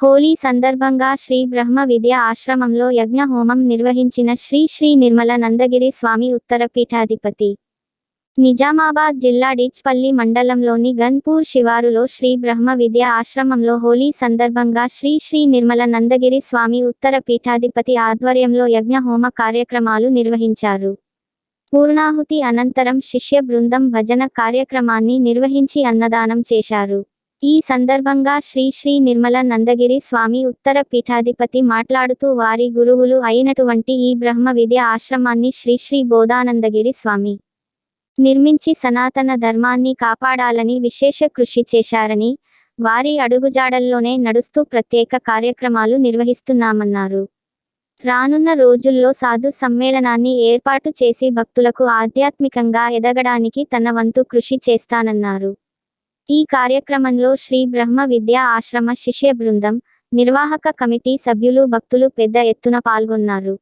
హోలీ సందర్భంగా శ్రీ బ్రహ్మ విద్యా ఆశ్రమంలో యజ్ఞ హోమం నిర్వహించిన శ్రీ శ్రీ నిర్మల నందగిరి స్వామి ఉత్తర పీఠాధిపతి నిజామాబాద్ జిల్లా డిచ్పల్లి మండలంలోని గన్పూర్ శివారులో శ్రీ బ్రహ్మ విద్యా ఆశ్రమంలో హోలీ సందర్భంగా శ్రీ శ్రీ నిర్మల నందగిరి స్వామి ఉత్తర పీఠాధిపతి ఆధ్వర్యంలో యజ్ఞ హోమ కార్యక్రమాలు నిర్వహించారు. పూర్ణాహుతి అనంతరం శిష్య బృందం భజన కార్యక్రమాన్ని నిర్వహించి అన్నదానం చేశారు. ఈ సందర్భంగా శ్రీ శ్రీ నిర్మల నందగిరి స్వామి ఉత్తర పీఠాధిపతి మాట్లాడుతూ వారి గురువులు అయినటువంటి ఈ బ్రహ్మ విద్య ఆశ్రమాన్ని శ్రీ శ్రీ బోధానందగిరి స్వామి నిర్మించి సనాతన ధర్మాన్ని కాపాడాలని విశేష కృషి చేశారని వారి అడుగుజాడల్లోనే నడుస్తూ ప్రత్యేక కార్యక్రమాలు నిర్వహిస్తున్నామన్నారు. రానున్న రోజుల్లో సాధు సమ్మేళనాన్ని ఏర్పాటు చేసి భక్తులకు ఆధ్యాత్మికంగా ఎదగడానికి తన వంతు కృషి చేస్తానన్నారు. ఈ కార్యక్రమంలో శ్రీ బ్రహ్మ విద్యా ఆశ్రమ శిష్య బృందం నిర్వాహక కమిటీ సభ్యులు భక్తులు పెద్ద ఎత్తున పాల్గొన్నారు.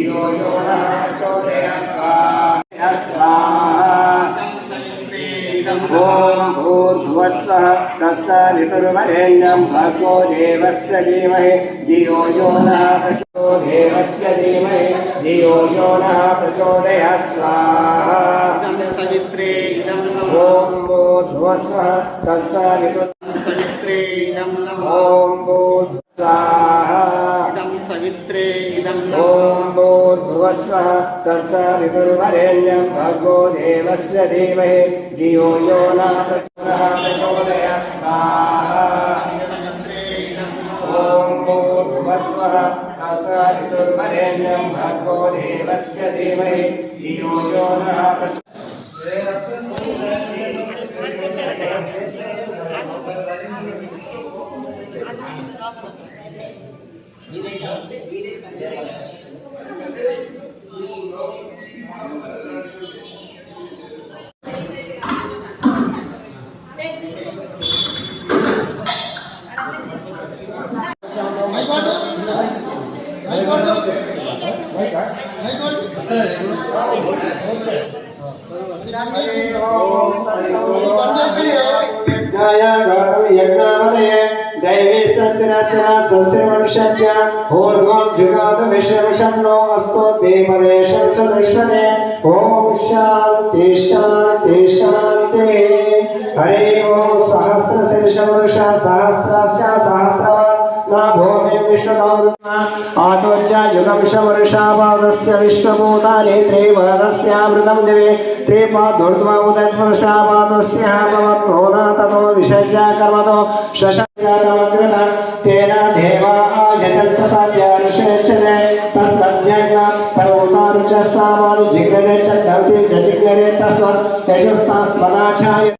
धियो यो नः ॐ भूर्भुवस्सः तस्य पितुर्वरेण्यं भगो देवस्य धीमहि, धियो यो नः देवस्य धीमहि, धियो यो नः प्रचोदयात् स्वाहा। ॐ भूर्भुवस्सः तस्य पितुर् ॐ భూర్భువస్వః తత్సవితుర్వరేణ్యం భర్గో దేవస్య ధీమహి ధియో యో నః ప్రచోదయాత్ స్వాహా ఓం భూర్భువస్వః తత్సవితుర్వరేణ్యం భర్గో దేవస్య ధీమహి ధియో యో నః ప్రచోదయాత్ सहस्रस्य सहस्रवान् न भूमि विष्णुदौरुना आतोच्च युगमिषवर्षापादस्य विश्वभूता नेत्रे वरस्यामृतं दिवे त्रिपादुर्ध्वा उदयपुरुषापादस्य भवद्भूना ततो विषज्या कर्मतो शशग्रत तेन देवा जगत्प्रसाद्यानुषेच्छते तस्मज्ञा सर्वसारुचस्तामानुजिग्रणे च धंसि च जिग्रणे तस्मत् यशस्तास्मदाचार्य।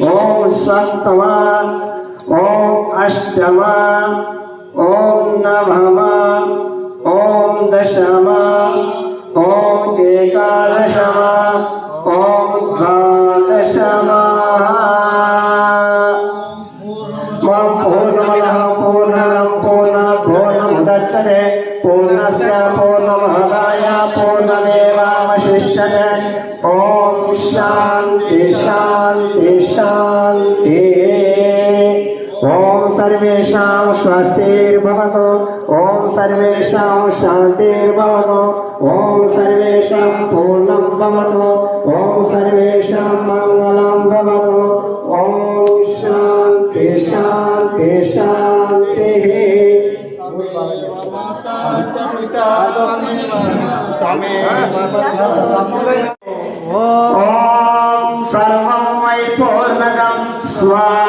ఓం స్వస్తవ ఓం అష్టమ ఓం నభమ ఓం దశమ ఓం ఏకాదశమ ఓం ద్వాదశమ. పూర్ణమయ పూర్ణ सर्वेषां शान्तिर्भवतु ॐ सर्वेषां पूर्णं भवतु ॐ सर्वेषां मङ्गलं भवतु ॐ शान्ति शान्ति शान्तिः ॐ सर्वं वै पूर्णकं स्वाहा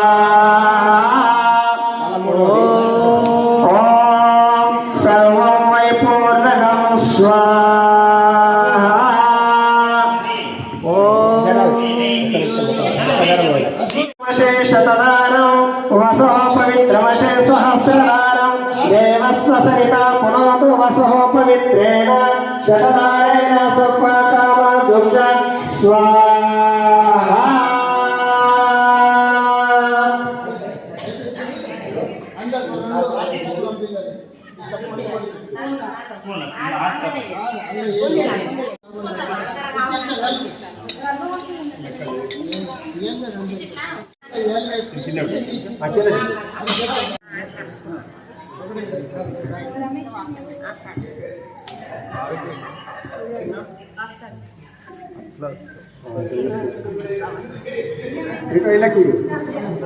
এটা কি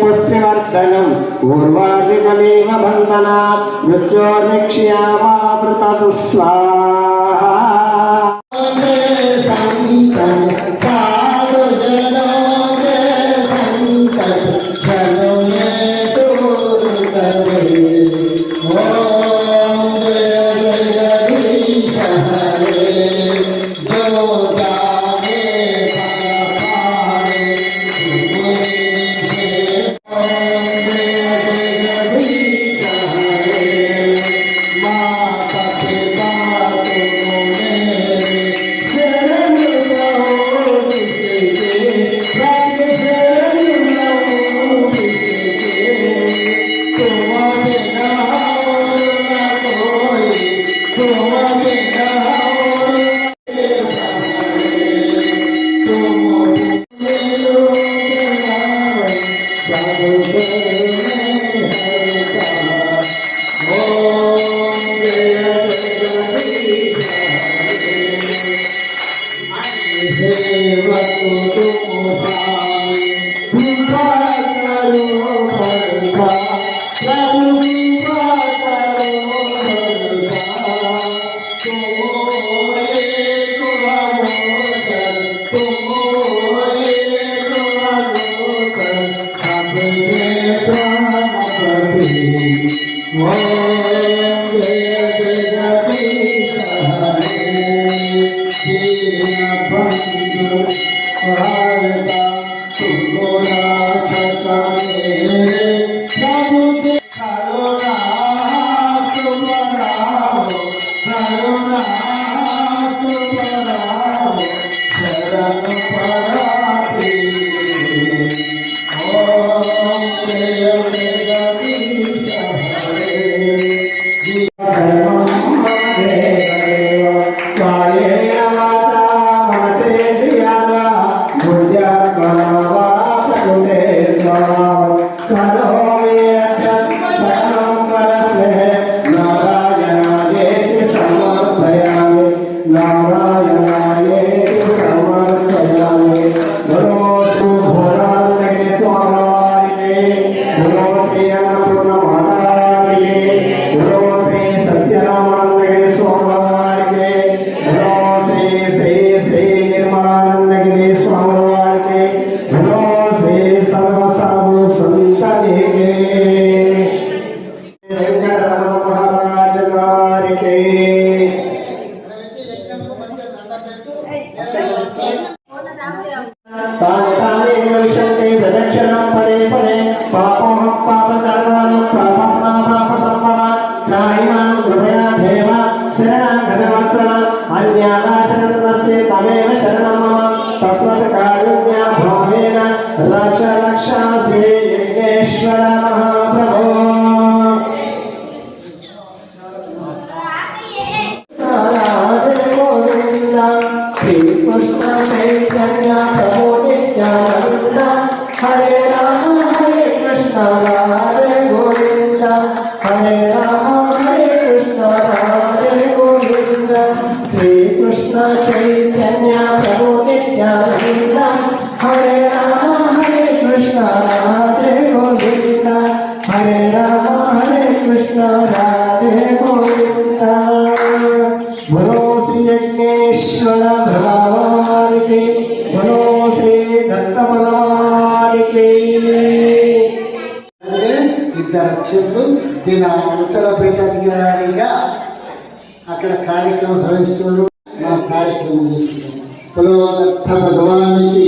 पुष्टिवर्धनम् ऊर्वादिकमेव बन्धनात् मृत्योर्निक्ष्यामावृततु स्वाहा వర్తమనానికి ఇద్దరు చెట్లు దీని ఉత్తర పీఠాధికారిగా అక్కడ కార్యక్రమం సవిస్తున్నారు మా కార్యక్రమం చేస్తున్నాం. పులవర్త భగవానికి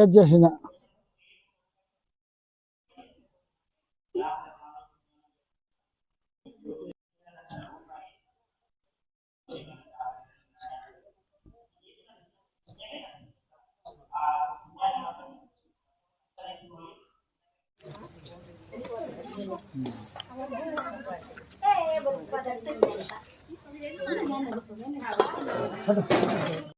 ఏది చేసిన Hadi.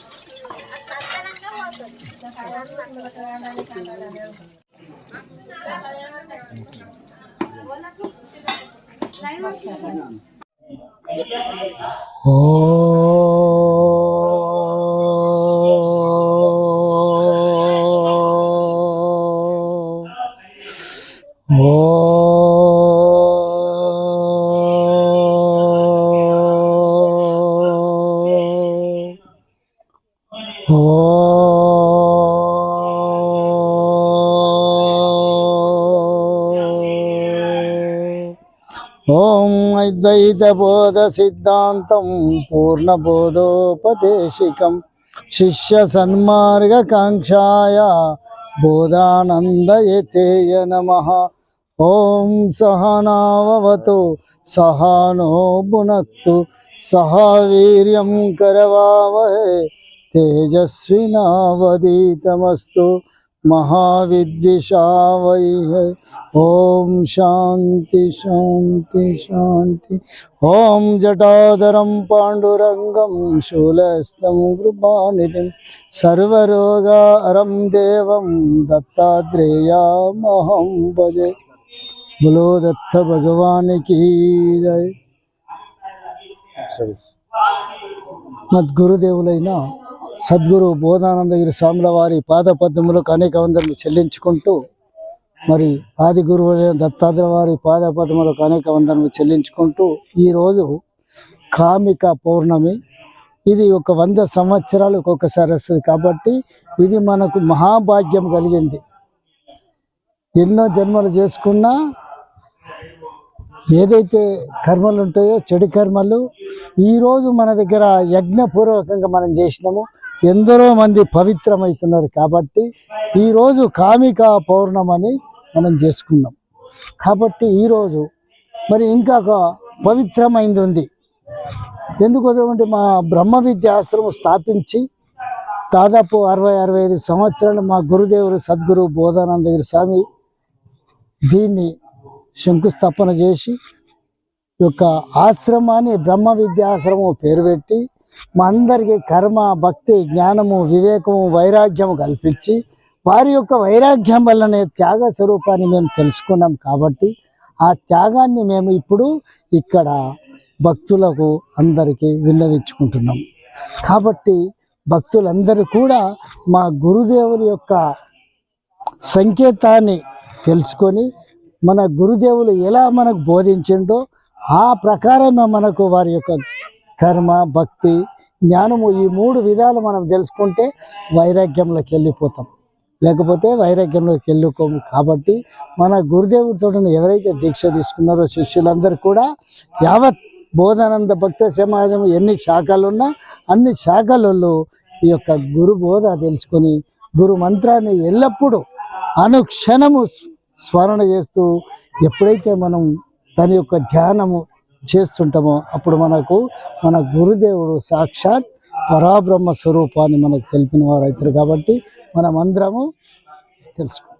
Oh. अद्वैतबोधसिद्धान्तं पूर्णबोधोपदेशिकं शिष्यसन्मार्गकाङ्क्षाय बोधानन्दयतेय नमः ॐ सहनाववतु सहानो भुनक्तु सह वीर्यं करवावहे तेजस्विनावदीतमस्तु महाविद्विषा वै ॐ शांति शांति शान्ति। ॐ जटाधरं पाण्डुरङ्गं शूलस्तं कृपानिधिं। सर्वरोगा अरं दत्तात्रेया दत्तात्रेयामहं भजे। बोलो दत्त भगवान् की जय। मद्गुरुदेवुलैना సద్గురు బోధానందగిరి స్వాముల వారి పాదపద్మములకు అనేక వందలు చెల్లించుకుంటూ మరి ఆది గురువు దత్తాత్ర వారి పాదపద్మములకు అనేక వందలు చెల్లించుకుంటూ ఈరోజు కామిక పౌర్ణమి. ఇది ఒక వంద సంవత్సరాలు ఒక్కొక్కసారి వస్తుంది కాబట్టి ఇది మనకు మహాభాగ్యం కలిగింది. ఎన్నో జన్మలు చేసుకున్నా ఏదైతే కర్మలు ఉంటాయో చెడు కర్మలు ఈరోజు మన దగ్గర యజ్ఞపూర్వకంగా మనం చేసినాము. ఎందరో మంది పవిత్రమవుతున్నారు కాబట్టి ఈరోజు కామిక పౌర్ణమని మనం చేసుకున్నాం. కాబట్టి ఈరోజు మరి ఇంకా ఒక పవిత్రమైంది ఉంది ఎందుకోసం అంటే మా బ్రహ్మ విద్యాశ్రమం స్థాపించి దాదాపు అరవై అరవై ఐదు సంవత్సరాలు మా గురుదేవుడు సద్గురు బోధానందగిరి స్వామి దీన్ని శంకుస్థాపన చేసి యొక్క ఆశ్రమాన్ని బ్రహ్మ విద్యాశ్రమం పేరు పెట్టి మా అందరికీ కర్మ భక్తి జ్ఞానము వివేకము వైరాగ్యము కల్పించి వారి యొక్క వైరాగ్యం వల్లనే త్యాగ స్వరూపాన్ని మేము తెలుసుకున్నాం కాబట్టి ఆ త్యాగాన్ని మేము ఇప్పుడు ఇక్కడ భక్తులకు అందరికీ విన్నవించుకుంటున్నాం. కాబట్టి భక్తులందరూ కూడా మా గురుదేవుల యొక్క సంకేతాన్ని తెలుసుకొని మన గురుదేవులు ఎలా మనకు బోధించిండో ఆ ప్రకారమే మనకు వారి యొక్క కర్మ భక్తి జ్ఞానము ఈ మూడు విధాలు మనం తెలుసుకుంటే వైరాగ్యంలోకి వెళ్ళిపోతాం. లేకపోతే వైరాగ్యంలోకి వెళ్ళుకోము కాబట్టి మన గురుదేవుడితో ఎవరైతే దీక్ష తీసుకున్నారో శిష్యులందరూ కూడా యావత్ బోధానంద భక్త సమాజం ఎన్ని శాఖలున్నా అన్ని శాఖలలో ఈ యొక్క గురు బోధ తెలుసుకొని గురు మంత్రాన్ని ఎల్లప్పుడూ అనుక్షణము స్మరణ చేస్తూ ఎప్పుడైతే మనం దాని యొక్క ధ్యానము చేస్తుంటామో అప్పుడు మనకు మన గురుదేవుడు సాక్షాత్ పరాబ్రహ్మ స్వరూపాన్ని మనకు తెలిపిన వారు అవుతారు కాబట్టి మనం అందరము తెలుసుకో